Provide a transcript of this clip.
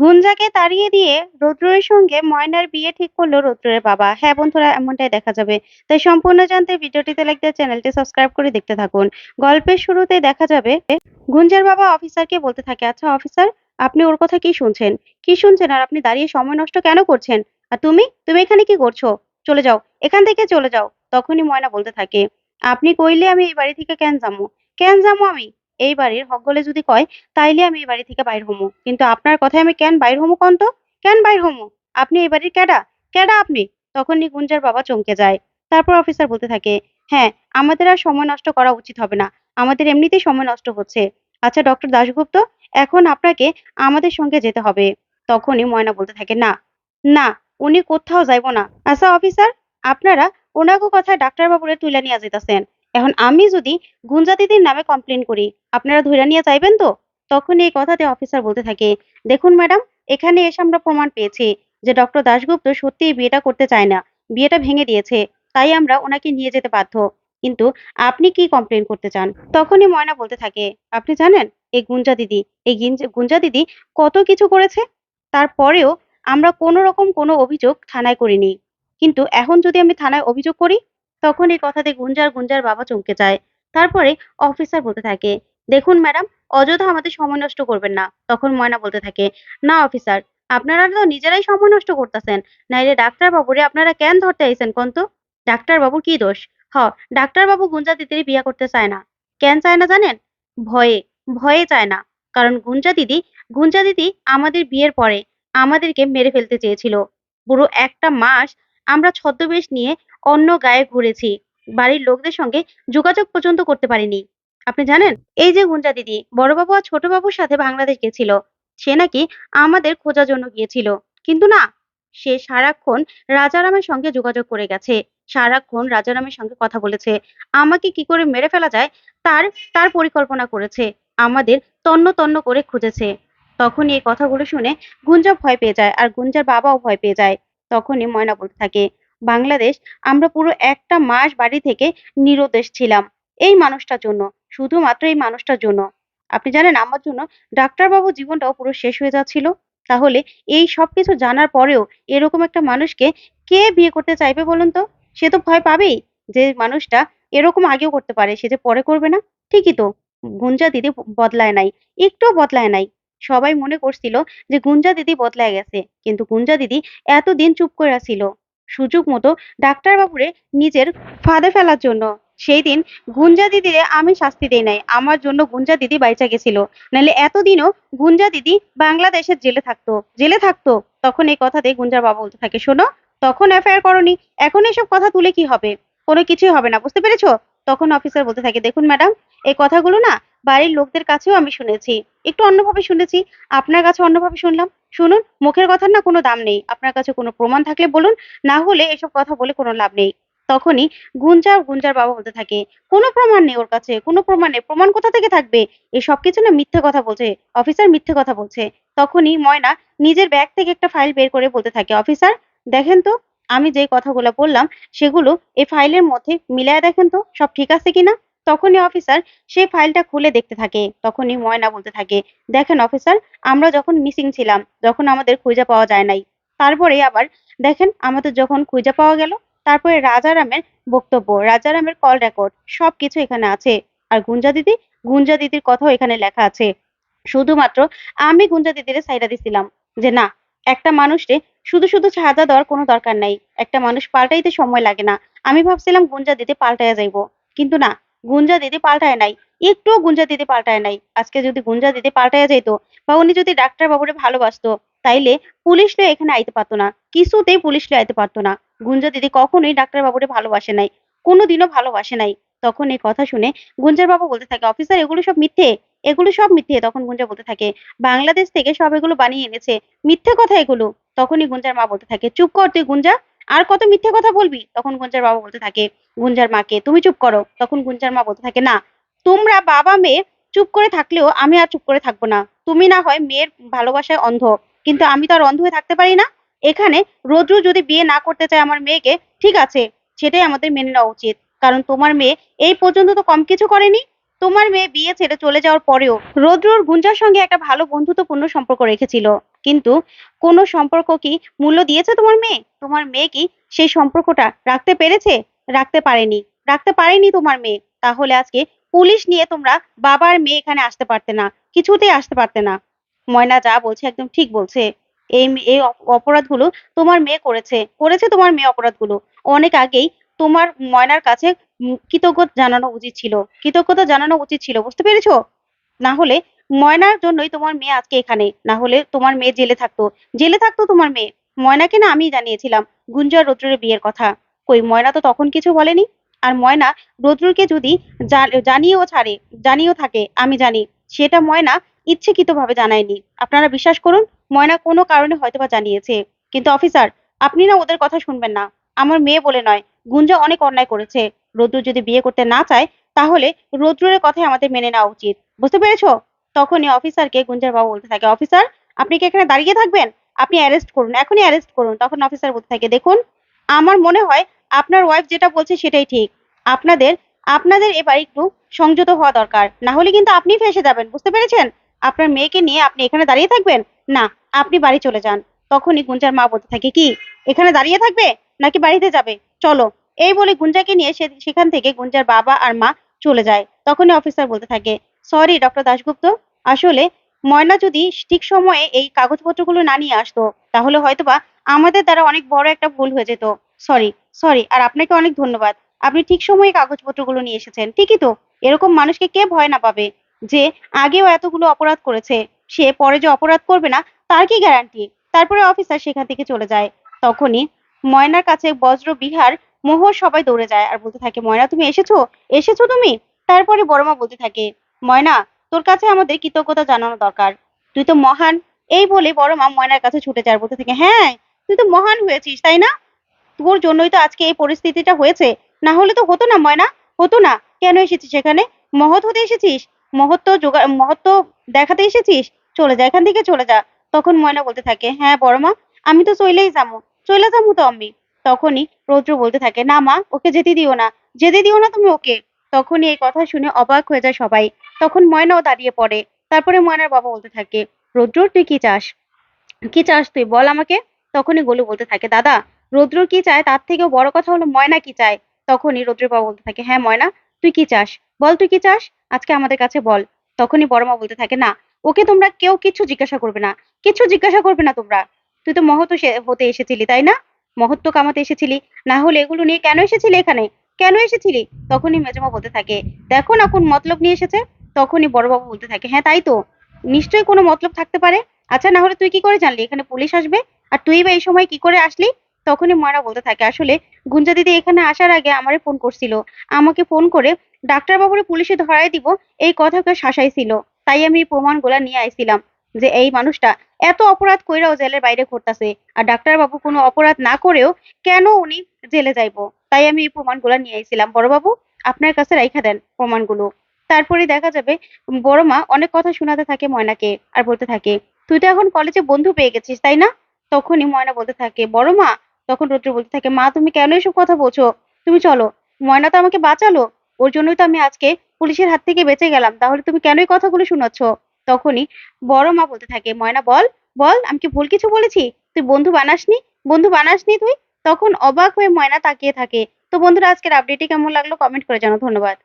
গুঞ্জাকে তাড়িয়ে দিয়ে রৌদ্রের সঙ্গে ময়নার বিয়ে ঠিক করল রৌদ্রের বাবা। হ্যাঁ বন্ধুরা, এমনটাই দেখা যাবে। তাই সম্পূর্ণ জানতে ভিডিওটিতে লাইক দিয়ে চ্যানেলটি সাবস্ক্রাইব করে দেখতে থাকুন। গল্পের শুরুতে দেখা যাবে, গুঞ্জার বাবা অফিসারকে বলতে থাকে আচ্ছা অফিসার আপনি ওর কথা কি শুনছেন? কি শুনছেন? আর আপনি দাঁড়িয়ে সময় নষ্ট কেন করছেন? আর তুমি? তুমি এখানে কি করছ? চলে যাও, এখান থেকে চলে যাও। তখনই ময়না বলতে থাকে, আপনি কইলে আমি এই বাড়ি থেকে কেন যাব কেন যাব আমি? এই বাড়ির হকগলে যদি কয়, তাইলে আমি এই বাড়ি থেকে বাইর হমু। কিন্তু আপনার কথায় আমি কেন বাইর হমু কন্ত? কেন বাইর হমু? আপনি এই বাড়ির ক্যাডা? ক্যাডা আপনি? তখনই গুঞ্জার বাবা চমকে যায়। তারপর অফিসার বলতে থাকে হ্যাঁ আমাদের আর সময় নষ্ট করা উচিত হবে না। আমাদের এমনিতেই সময় নষ্ট হচ্ছে। আচ্ছা ডক্টর দাশগুপ্ত, এখন আপনাকে আমাদের সঙ্গে যেতে হবে। তখনই ময়না বলতে থাকে, না না, উনি কোথাও যাইব না। আচ্ছা অফিসার, আপনারা ওনাকে কথায় ডাক্তারবাবুরে তুলে নিয়ে যেতেছেন এখন আমি যদি গুঞ্জা দিদির নামে কমপ্লেন করি, আপনারা ধরে নিয়ে চাইবেন তো? তখন এই কথাতে অফিসার বলতে থাকে। দেখুন ম্যাডাম এখানে এসে আমরা প্রমাণ পেয়েছি যে ডক্টর দাশগুপ্ত সত্যিই বিয়েটা করতে চায় না। বিয়েটা ভেঙে দিয়েছে, তাই আমরা ওনাকে নিয়ে যেতে বাধ্য। কিন্তু আপনি কি কমপ্লেন করতে চান? তখনই ময়না বলতে থাকে, আপনি জানেন, এই গুঞ্জা দিদি, এই গুঞ্জা দিদি কত কিছু করেছে? তারপরেও আমরা কোনো রকম কোনো অভিযোগ থানায় করিনি। কিন্তু এখন যদি আমি থানায় অভিযোগ করি তখন এই কথাতে গুঞ্জার গুঞ্জার বাবা চমকে যায়। তারপরে অফিসার বলতে থাকে, দেখুন ম্যাডাম অযথা আমাদের সময় নষ্ট করবেন না। তখন ময়না বলতে থাকে, না অফিসার আপনারা তো নিজেরাই সময় নষ্ট করতেছেন। নাইলে ডাক্তার বাবুরে আপনারা কেন ধরতে আইছেন কোন তো? ডাক্তার বাবুর কি দোষ? হ ডাক্তার বাবু গুঞ্জা দিদির বিয়া করতে চায় না। কেন চায় না জানেন? ভয়ে ভয়ে চায় না। কারণ গুঞ্জা দিদি গুঞ্জা দিদি আমাদের বিয়ের পরে আমাদেরকে মেরে ফেলতে চেয়েছিল। পুরো একটা মাস আমরা ছদ্মবেশ নিয়ে অন্য গায়ে ঘুরেছি। বাড়ির লোকদের সঙ্গে যোগাযোগ পর্যন্ত করতে পারিনি। আপনি জানেন, এই যে গুঞ্জা দিদি, বড়বাবু আর ছোট বাবুর সাথে বাংলাদেশ গেছিল। সে নাকি আমাদের খোঁজার জন্য গিয়েছিল। কিন্তু না, সে সারাক্ষণ রাজারামের সঙ্গে যোগাযোগ করে গেছে। সারাক্ষণ রাজারামের সঙ্গে কথা বলেছে। আমাকে কি করে মেরে ফেলা যায়, তার তার পরিকল্পনা করেছে। আমাদের তন্ন তন্ন করে খুঁজেছে। তখনই এই কথাগুলো শুনে গুঞ্জা ভয় পেয়ে যায় আর গুঞ্জার বাবাও ভয় পেয়ে যায়। তখনই ময়না বলতে থাকে বাংলাদেশ, আমরা পুরো একটা মাস বাড়ি থেকে নিরুদ্দেশ ছিলাম এই মানুষটার জন্য, শুধুমাত্র এই মানুষটার জন্য। আপনি জানেন আমার জন্য ডাক্তারবাবু জীবনটাও পুরো শেষ হয়ে যাচ্ছিল। তাহলে এই সব কিছু জানার পরেও এরকম একটা মানুষকে কে বিয়ে করতে চাইবে বলুন তো? সে তো ভয় পাবেই যে মানুষটা এরকম আগেও করতে পারে, সে যে পরে করবে না? ঠিকই তো, গুঞ্জা দিদি বদলায় নাই, একটুও বদলায় নাই। সবাই মনে করছিল যে গুঞ্জা দিদি বদলায় গেছে, কিন্তু গুঞ্জা দিদি এতদিন চুপ করে ছিল। সুযোগ মতো ডাক্তারবাবুরে নিজের ফাঁদে ফেলার জন্য। সেই দিন গুঞ্জা দিদিরে আমি শাস্তি দেই নাই। আমার জন্য গুঞ্জা দিদি বাইচা গেছিল। নাহলে এতদিনও গুঞ্জা দিদি বাংলাদেশের জেলে থাকতো। জেলে থাকতো। তখন এই কথাতে গুঞ্জার বাবা বলতে থাকে, শোনো, তখন এফআইআর করনি। এখন এসব কথা তুলে কি হবে? কোনো কিছুই হবে না। বুঝতে পেরেছ? তখন অফিসার বলতে থাকে, দেখুন ম্যাডাম এই কথাগুলো না বাড়ির লোকদের কাছেও আমি শুনেছি। একটু অন্যভাবে শুনেছি। আপনার কাছে অন্যভাবে শুনলাম। শুনুন, মুখের কথার না কোনো দাম নেই। আপনার কাছে কোনো প্রমাণ থাকলে বলুন, না হলে এসব কথা বলে কোনো লাভ নেই। তখনই গুঞ্জা গুঞ্জার বাবা বলতে থাকে, কোনো প্রমাণ নেই ওর কাছে, কোনো প্রমাণ নেই। প্রমাণ কোথা থেকে থাকবে? এই সবকিছু না মিথ্যে কথা বলছে, অফিসার মিথ্যে কথা বলছে। তখনই ময়না নিজের ব্যাগ থেকে একটা ফাইল বের করে বলতে থাকে, অফিসার, দেখেন তো, আমি যে কথাগুলো বললাম, সেগুলো এই ফাইলের মধ্যে মিলায় দেখেন তো, সব ঠিক আছে কিনা? তখনই অফিসার সেই ফাইলটা খুলে দেখতে থাকে, তখনই ময়না বলতে থাকে, দেখেন অফিসার আমরা যখন মিসিং ছিলাম, যখন আমাদের খুঁজে পাওয়া যায় নাই। তারপরে আবার দেখেন আমাদের যখন খুঁজে পাওয়া গেল, তারপরে রাজারামের বক্তব্য রাজারামের কল রেকর্ড সবকিছু এখানে আছে। আর গুঞ্জা দিদি, গুঞ্জা দিদির কথাও এখানে লেখা আছে। শুধুমাত্র আমি গুঞ্জা দিদিরে সাইডা দিছিলাম, যে না, একটা মানুষকে শুধু শুধু সাজা দেওয়ার কোনো দরকার নাই। একটা মানুষ পাল্টাইতে সময় লাগে না। আমি ভাবছিলাম গুঞ্জা দিদি পাল্টাইয়া যাইবো। কিন্তু না গুঞ্জা দিদি পাল্টায় নাই। একটুও গুঞ্জা দিদি পাল্টায় নাই। আজকে যদি গুঞ্জা দিদি পাল্টাইয়া যাইতো বা উনি যদি ডাক্তার বাবুরে ভালোবাসতো, তাইলে পুলিশ লয়ে এখানে আইতে পারতো না। কিছুতেই পুলিশ লয়ে আইতে পারতো না। গুঞ্জা দিদি কখনোই ডাক্তার বাবুরে ভালোবাসে নাই, কোনোদিনও ভালোবাসে নাই। তখন এই কথা শুনে গুঞ্জার বাবু বলতে থাকে, অফিসার, এগুলো সব মিথ্যে? এগুলো সব মিথ্যে? তখন গুঞ্জা বলতে থাকে, বাংলাদেশ থেকে সব এগুলো বানিয়ে এনেছে। মিথ্যে কথা এগুলো? তখনই গুঞ্জার মা বলতে থাকে, চুপ কর তুই গুঞ্জা। আর কত মিথ্যে কথা বলবি? তখন গুঞ্জার বাবা বলতে থাকে, গুঞ্জার মাকে, তুমি চুপ করো। তখন গুঞ্জার মা বলতে থাকে, না, তোমরা বাবা মেয়ে চুপ করে থাকলেও আমি আর চুপ করে থাকব না। তুমি না হয় মেয়ের ভালোবাসায় অন্ধ, কিন্তু আমি তো আর অন্ধ হয়ে থাকতে পারি না। এখানে রোদ্রু যদি বিয়ে না করতে চায় আমার মেয়েকে, ঠিক আছে, সেটাই আমাদের মেনে নেওয়া উচিত। কারণ তোমার মেয়ে এই পর্যন্ত তো কম কিছু করেনি। তোমার মেয়ে বিয়ে ছেড়ে চলে যাওয়ার পরেও রোদ্রুর গুঞ্জার সঙ্গে একটা ভালো বন্ধুত্বপূর্ণ সম্পর্ক রেখেছিল। কিন্তু কোনো সম্পর্ক কি মূল্য দিয়েছে তোমার মেয়ে? তোমার মেয়ে কি সেই সম্পর্কটা রাখতে পেরেছে? রাখতে পারেনি। রাখতে পারেনি তোমার মেয়ে। তাহলে আজকে পুলিশ নিয়ে তোমরা বাবা আর মেয়ে এখানে আসতে পারতে না, কিছুতেই আসতে পারতে না। ময়না যা বলছে একদম ঠিক বলছে। এই এই অপ- অপরাধগুলো তোমার মেয়ে করেছে। করেছে তোমার মেয়ে অপরাধগুলো। অনেক আগেই তোমার ময়নার কাছে কৃতজ্ঞতা জানানো উচিত ছিল। কৃতজ্ঞতা জানানো উচিত ছিল, বুঝতে পেরেছ? না হলে ময়নার জন্যই তোমার মেয়ে আজকে এখানে। না হলে তোমার মেয়ে জেলে থাকতো। জেলে থাকতো তোমার মেয়ে। ময়নাকে না আমি জানিয়েছিলাম গুঞ্জর রৌদ্রের বিয়ের কথা। কই, ময়না তো তখন কিছু বলেনি? আর ময়না রৌদ্রকে যদি জানিয়েও ছাড়ে, জানিয়েও থাকে, আমি জানি। সেটা ময়না ইচ্ছেকৃতভাবে জানায়নি। আপনারা বিশ্বাস করুন, ময়না কোনো কারণে হয়তোবা জানিয়েছে। কিন্তু অফিসার, আপনি না ওদের কথা শুনবেন না। আমার মেয়ে বলে নয় গুঞ্জা অনেক অন্যায় করেছে। রৌদ্র যদি বিয়ে করতে না চায়, তাহলে রৌদ্রের কথাই আমাদের মেনে নেওয়া উচিত। বুঝতে পেরেছ? তখনই অফিসারকে গুঞ্জার বাবু বলতে থাকে, অফিসার, আপনি কি এখানে দাঁড়িয়ে থাকবেন? আপনি অ্যারেস্ট করুন, এখনই অ্যারেস্ট করুন। তখন অফিসার বলতে থাকে, দেখুন, আমার মনে হয় আপনার ওয়াইফ যেটা বলছে সেটাই ঠিক। আপনাদের আপনাদের এবার একটু সংযত হওয়া দরকার। না হলে কিন্তু আপনি ফেসে যাবেন, বুঝতে পেরেছেন? আপনার মেয়েকে নিয়ে আপনি এখানে দাঁড়িয়ে থাকবেন? না, আপনি বাড়ি চলে যান। তখনই গুঞ্জার মা বলতে থাকে, কি, এখানে দাঁড়িয়ে থাকবে নাকি বাড়িতে যাবে? চলো। এই বলে গুঞ্জাকে নিয়ে সে, সেখান থেকে গুঞ্জার বাবা আর মা চলে যায়। তখনই অফিসার বলতে থাকে সরি ডক্টর দাশগুপ্ত। আসলে, ময়না যদি ঠিক সময়ে এই কাগজপত্রগুলো না নিয়ে আসতো, তাহলে হয়তোবা আমাদের দ্বারা অনেক বড় একটা ভুল হয়ে যেত। সরি সরি আর আপনাকে অনেক ধন্যবাদ। আপনি ঠিক সময়ে কাগজপত্রগুলো নিয়ে এসেছেন, ঠিকই তো? এরকম মানুষকে কে ভয় না পাবে যে আগেও এতগুলো অপরাধ করেছে? সে পরে যে অপরাধ করবে না, তার কি গ্যারান্টি তারপরে অফিসার সেখান থেকে চলে যায়। তখনই ময়নার কাছে বজ্র বিহার মোহর সবাই দৌড়ে যায় আর বলতে থাকে, ময়না, তুমি এসেছ? এসেছ তুমি? তারপরে বড়মা বলতে থাকে ময়না, তোর কাছে আমাদের কৃতজ্ঞতা জানানো দরকার। তুই তো মহান। এই বলে বড় মা ময়নার কাছে ছুটে যায় বলতে থাকে হ্যাঁ তুই তো মহান হয়েছিস, তাই না? তোর জন্যই তো আজকে এই পরিস্থিতিটা হয়েছে। না হলে তো হতো না ময়না, হতো না। কেন এসেছিস এখানে? মহৎ হতে এসেছিস? মহত্ব জোগা মহত্ব দেখাতে এসেছিস? চলে যা, এখান থেকে চলে যা। তখন ময়না বলতে থাকে হ্যাঁ বড় মা, আমি তো চলেই যাব। চলে যাব তো আমি। তখনই রৌদ্র বলতে থাকে, না মা, ওকে যেতে দিও না। যেতে দিও না তুমি ওকে। তখনই এই কথা শুনে অবাক হয়ে যায় সবাই। তখন ময়নাও দাঁড়িয়ে পড়ে। তারপরে ময়নার বাবা বলতে থাকে রৌদ্র তুই কি চাস? কি চাস তুই? বল আমাকে। তখনই গোলু বলতে থাকে, দাদা রৌদ্র কি চায়? তার থেকেও বড় কথা হলো ময়না কি চায়? তখনই রৌদ্রের বাবা বলতে থাকে হ্যাঁ ময়না, তুই কি চাস? বল তুই কি চাস? আজকে আমাদের কাছে বল। তখনই বড় মা বলতে থাকে, না, ওকে তোমরা কেউ কিচ্ছু জিজ্ঞাসা করবে না। কিচ্ছু জিজ্ঞাসা করবে না তোমরা। তুই তো মহৎ হতে এসেছিলি, তাই না? মহত্ব কামাতে এসেছিলি। না হলে এগুলো নিয়ে কেন এসেছিলি এখানে? কেন এসেছিলি? তখনই মেজমা বলতে থাকে, দেখো না কোন মতলব নিয়ে এসেছে। তখনই বড়বাবু বলতে থাকে হ্যাঁ তাই তো। নিশ্চয়ই কোনো মতলব থাকতে পারে। আচ্ছা না হলে তুই কি করে জানলি? এখানে পুলিশ আসবে? আর তুই বা এই সময় কি করে আসলি? তখনই ময়না বলতে থাকে, আসলে গুঞ্জা দিদি এখানে আসার আগে আমারে ফোন করছিল। আমাকে ফোন করে ডাক্তার বাবুরে পুলিশে ধরাই দিব, এই কথাকে শাসাইছিল। তাই আমি প্রমাণগুলা নিয়ে আইছিলাম যে এই মানুষটা এত অপরাধ কইরাও জেলের বাইরে ঘুরতাছে। আর ডাক্তার বাবু কোনো অপরাধ না করেও কেন উনি জেলে যাইবো? তাই আমি এই প্রমাণগুলো নিয়ে আইছিলাম। বড়বাবু, আপনার কাছে রাইখা দেন প্রমাণগুলো। তারপরে দেখা যাবে, বড় মা অনেক কথা শোনাতে থাকে ময়নাকে আর বলতে থাকে, তুই তো এখন কলেজে বন্ধু পেয়ে গেছিস, তাই না? তখনই ময়না বলতে থাকে, বড় মা, তখন রুদ্র বলতে থাকে, মা, তুমি কেন এসব কথা বলছো? তুমি চলো, ময়না তো আমাকে বাঁচালো, ওর জন্যই তো আমি আজকে পুলিশের হাত থেকে বেঁচে গেলাম, তাহলে তুমি কেন এই কথাগুলো শোনাচ্ছ তখনই বড় মা বলতে থাকে, ময়না, বল বল, আমি কি ভুল কিছু বলেছি? তুই বন্ধু বানাসনি? বন্ধু বানাসনি তুই? তখন অবাক হয়ে ময়না তাকিয়ে থাকে, তো বন্ধুরা, আজকের আপডেটটি কেমন লাগল? কমেন্ট করে জানাও, ধন্যবাদ।